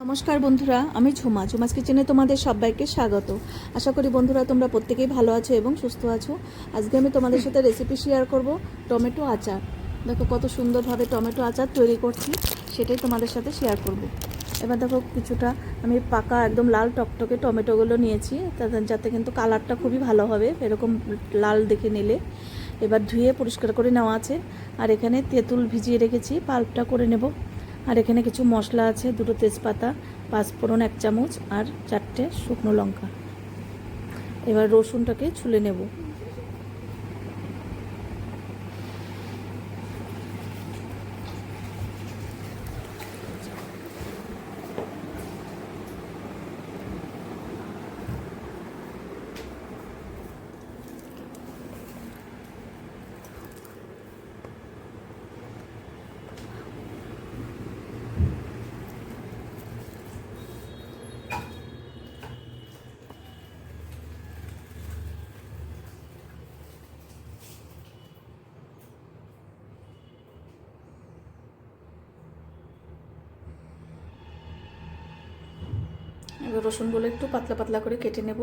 নমস্কার বন্ধুরা, আমি ঝুমা। ঝুমাস কিচেনে তোমাদের সবাইকে স্বাগত। আশা করি বন্ধুরা তোমরা প্রত্যেকেই ভালো আছো এবং সুস্থ আছো। আজকে আমি তোমাদের সাথে রেসিপি শেয়ার করব টমেটো আচার। দেখো কত সুন্দরভাবে টমেটো আচার তৈরি করছি, সেটাই তোমাদের সাথে শেয়ার করব। এবার দেখো কিছুটা আমি পাকা একদম লাল টকটকে টমেটোগুলো নিয়েছি যাতে কিন্তু কালারটা খুবই ভালো হবে, এরকম লাল দেখে নিলে। এবার ধুয়ে পরিষ্কার করে নেওয়া আছে। আর এখানে তেঁতুল ভিজিয়ে রেখেছি, পাল্পটা করে নেব। আর এখানে কিছু মশলা আছে, দুটো তেজপাতা পাঁচফোড়ন এক চামচ, আর চারটে শুকনো লঙ্কা। এবার রসুনটাকে ছুলে নেব। রসুনগুলো একটু পাতলা পাতলা করে কেটে নেব।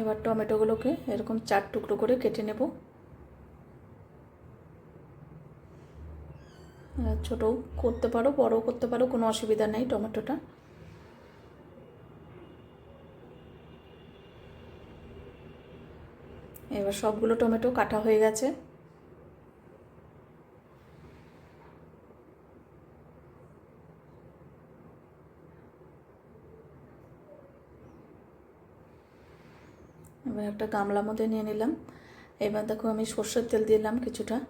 এবার টমেটোগুলোকে এরকম চার টুকরো করে কেটে নেব। ছোটও করতে পারো, বড়ও করতে পারো, কোনো অসুবিধা নেই টমেটোটা। এবার সবগুলো টমেটো কাটা হয়ে গেছে। একটা গামলার মধ্যে নিয়ে নিলাম। এবার দেখো আমি সর্ষের তেল দিলাম কিছুটা।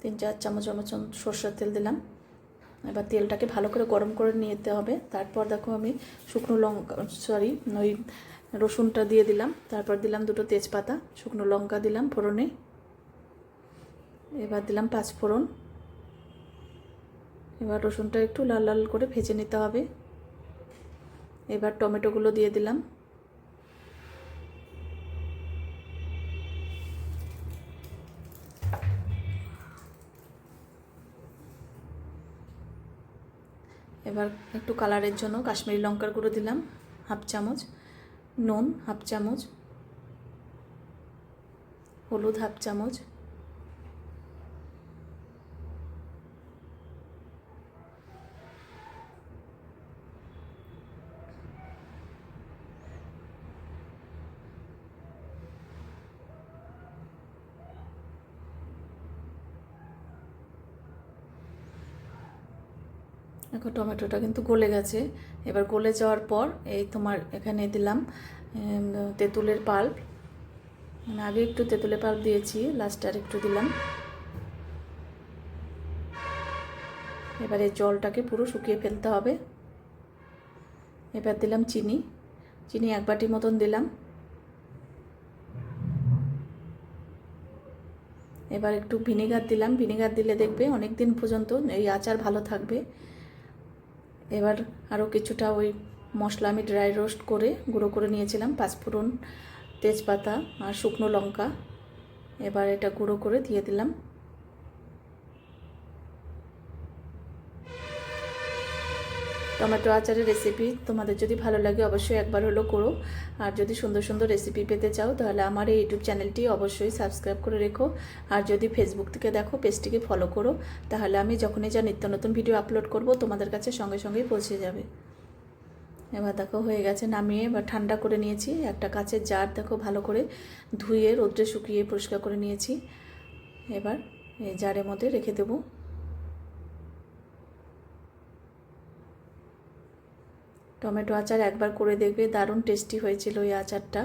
তিন, চার চামচ মতন সর্ষের তেল দিলাম। এবার তেলটাকে ভালো করে গরম করে নিতে হবে। তারপর দেখো আমি শুকনো লঙ্কা সরি ওই রসুনটা দিয়ে দিলাম। তারপর দিলাম দুটো তেজপাতা, শুকনো লঙ্কা দিলাম ফোড়নে। এবার দিলাম পাঁচ ফোড়ন। এবার রসুনটা একটু লাল লাল করে ভেজে নিতে হবে। এবার টমেটোগুলো দিয়ে দিলাম। এবার একটু কালারের জন্য কাশ্মীরি লঙ্কার গুঁড়ো দিলাম, হাফ চামচ, নুন হাফ চামচ, হলুদ হাফ চামচ দেখো টমেটোটা কিন্তু গলে গেছে। এবার গলে যাওয়ার পর এই তোমার এখানে দিলাম তেঁতুলের পাল্প। আমি আগে একটু তেঁতুলের পাল্প দিয়েছি লাস্টে আর একটু দিলাম। এবার জলটাকে পুরো শুকিয়ে ফেলতে হবে। এবার দিলাম চিনি। চিনি এক বাটি মতন দিলাম। এবার একটু ভিনেগার দিলাম। ভিনেগার দিলে দেখবে অনেক দিন পর্যন্ত এই আচার ভালো থাকবে। এবার আরও কিছুটা ওই মশলা আমি ড্রাই রোস্ট করে গুঁড়ো করে নিয়েছিলাম পাঁচফোড়ন তেজপাতা আর শুকনো লঙ্কা। এবার এটা গুঁড়ো করে দিয়ে দিলাম। টমেটো আচারের রেসিপি তোমাদের যদি ভালো লাগে অবশ্যই একবার হলো করো। আর যদি সুন্দর সুন্দর রেসিপি পেতে চাও, তাহলে আমার এই ইউটিউব চ্যানেলটি অবশ্যই সাবস্ক্রাইব করে রেখো। আর যদি ফেসবুক থেকে দেখো পেজটিকে ফলো করো, তাহলে আমি যখনই যা নিত্য নতুন ভিডিও আপলোড করব, তোমাদের কাছে সঙ্গে সঙ্গেই পৌঁছে যাবে। এবার দেখো, হয়ে গেছে, নামিয়ে বা ঠান্ডা করে নিয়েছি। একটা কাচের জার দেখো, ভালো করে ধুয়ে রোদ্রে শুকিয়ে পরিষ্কার করে নিয়েছি। এবার এই জারের মধ্যে রেখে দেবো। টমেটো আচার একবার করে দেখবে, দারুণ টেস্টি হয়েছিল ওই আচারটা।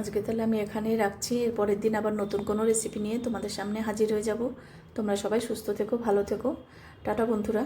আজকে তাহলে আমি এখানেই রাখছি, এরপরের দিন আবার নতুন কোনো রেসিপি নিয়ে তোমাদের সামনে হাজির হয়ে যাব। তোমরা সবাই সুস্থ থেকো ভালো থেকো। টাটা বন্ধুরা।